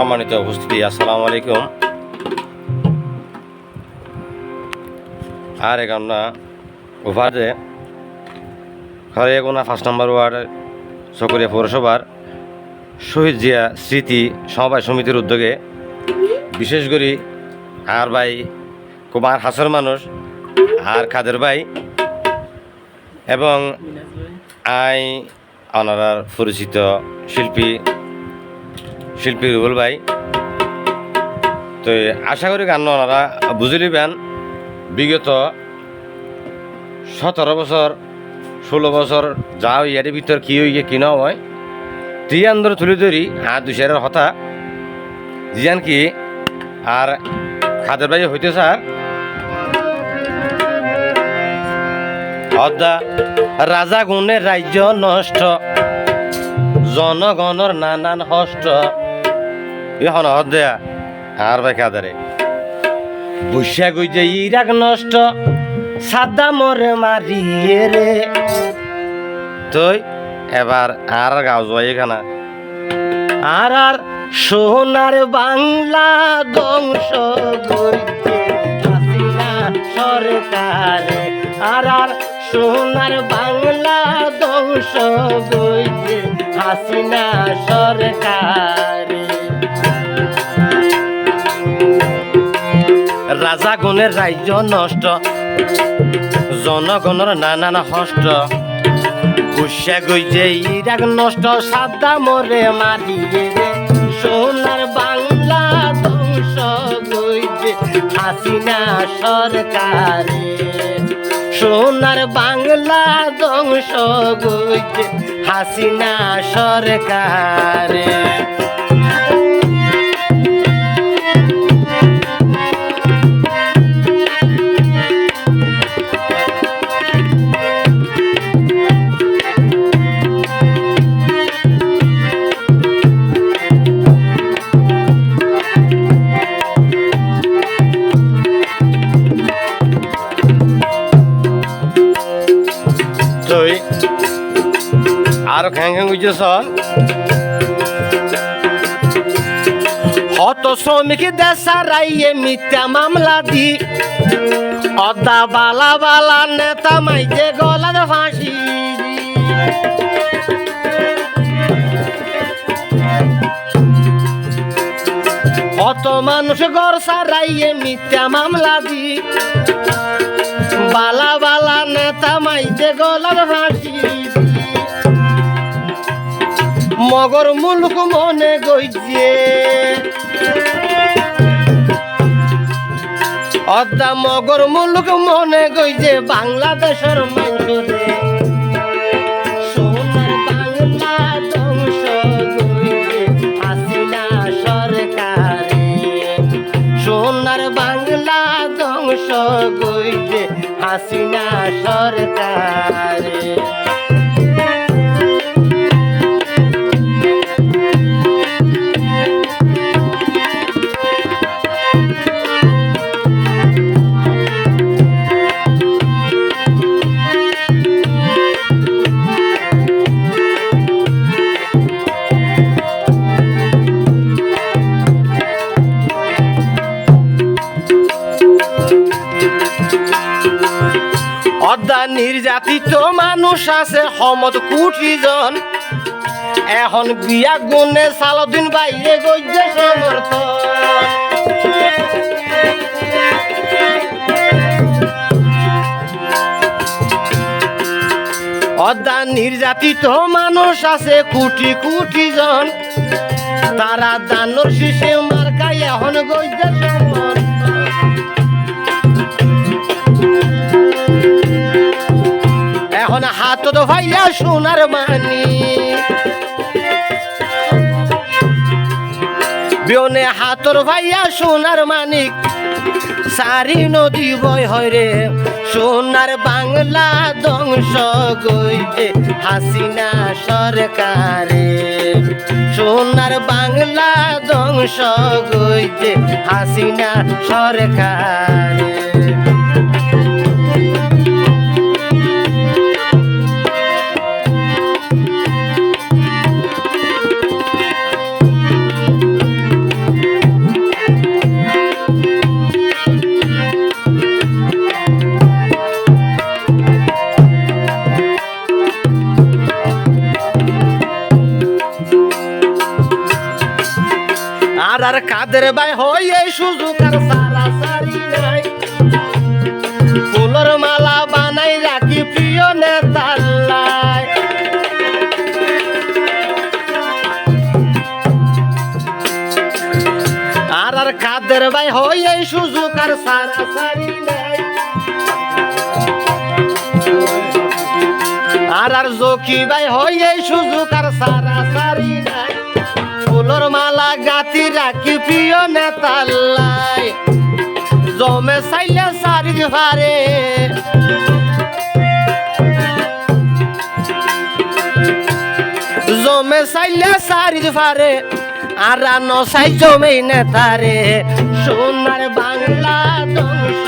সম্মানিত উপস্থিতি, আসসালামু আলাইকুম। আর এখন না, ওভারে ঘরে গোনা পাঁচ নম্বর ওয়ার্ড, চকরিয়া পৌরসভার শহীদ জিয়া স্মৃতি সমবায় সমিতির উদ্যোগে বিশেষ করে আর ভাই কুমার হাসর মানুষ, আর খাদের ভাই এবং আই ওনারার পরিচিত শিল্পী শিল্পী রুবুল ভাই। তো আশা করি গান ওনারা বুঝলিবেন বিগত সতেরো বছর, ষোলো বছর যা ইয়ার ভিতর কি হইয়ে কিনা হয় তুই আন্দর তুলি ধরি, আর দুশারের হতা। জিয়ান কি? আর খাদের ভাই হইতে স্যার। অদা রাজা গুণের রাজ্য নষ্ট, জনগণর নানান হষ্ট। এখন হদ্যা আর ভাই কাদারে। বৈশা গই যে ইরাক নষ্ট, সাদা মরে মারিয়ে রে। তুই এবার আর গাও যাই এখানে। আর আর সোনার বাংলা ধ্বংস করছে সরকারে। আর আর সোনার বাংলা ধ্বংস করছে হাসিনা সরকারে। রাজা গুণের রাজ্য নষ্ট। জনগণের নানান হষ্ট গুসা গইছে ইরাক নষ্ট সাদা মরে মারিয়ে সোনার বাংলা ধ্বংস গইছে হাসিনা সরকারে। সোনার বাংলা ধ্বংস গইছে হাসিনা সরকারে। খ্যাং উঠছে সর হত শ্রমিক দেশারাইয়ে মিথ্যা মামলা দি। অদা বালা বালা নেতা মাইজে গলার ফাঁসি। অত মানুষ গড় সারাইয়ে মিথ্যা মামলা দি। বালা বালা নেতা মাইতে গলার হাসি মগর মুলুক মনে গইছে। অদ্দা মগর মুলুক মনে গইছে বাংলাদেশের মানুষরে। সোনার বাংলা ধ্বংস গইছে হাসিনা সরকারে। নির্যাতিত মানুষ আছে সমত কোটি জন এখন বিয়া গুনে সালদিন বাইরে গইছে সমর্থন। অদ্দা নির্যাতিত মানুষ আছে, কোটি কোটি জন তারা দানোর শিশে মার্কাই এখন গইছে সমর্থন। ভাইয়া সোনার মানি বিয়নে হাতর ভাইয়া সোনার মানিক, সারি নদী বই হয় রে। সোনার বাংলা ধ্বংস গইছে হাসিনা সরকারে। সোনার বাংলা ধ্বংস গইছে হাসিনা সরকারে। আর কাদের হই এই সুযোগ আর সারা সারি নাই। ফুলর মালা বানাই রাখি প্রিয় নেতার আর আর কাদের হই এই সুযোগ আর সারা সারি নাই। আর আর জকি হই এই সুযোগ আর সারা সারি নাই। ফুলর মালা গাতি রাখি প্রিয় নেতাল্লাই জমে চাইলে সারি ভারে। জমে চাইলে সারি ভারে, আর নসাই জমেই নেতারে। সোনার বাংলা ধ্বংস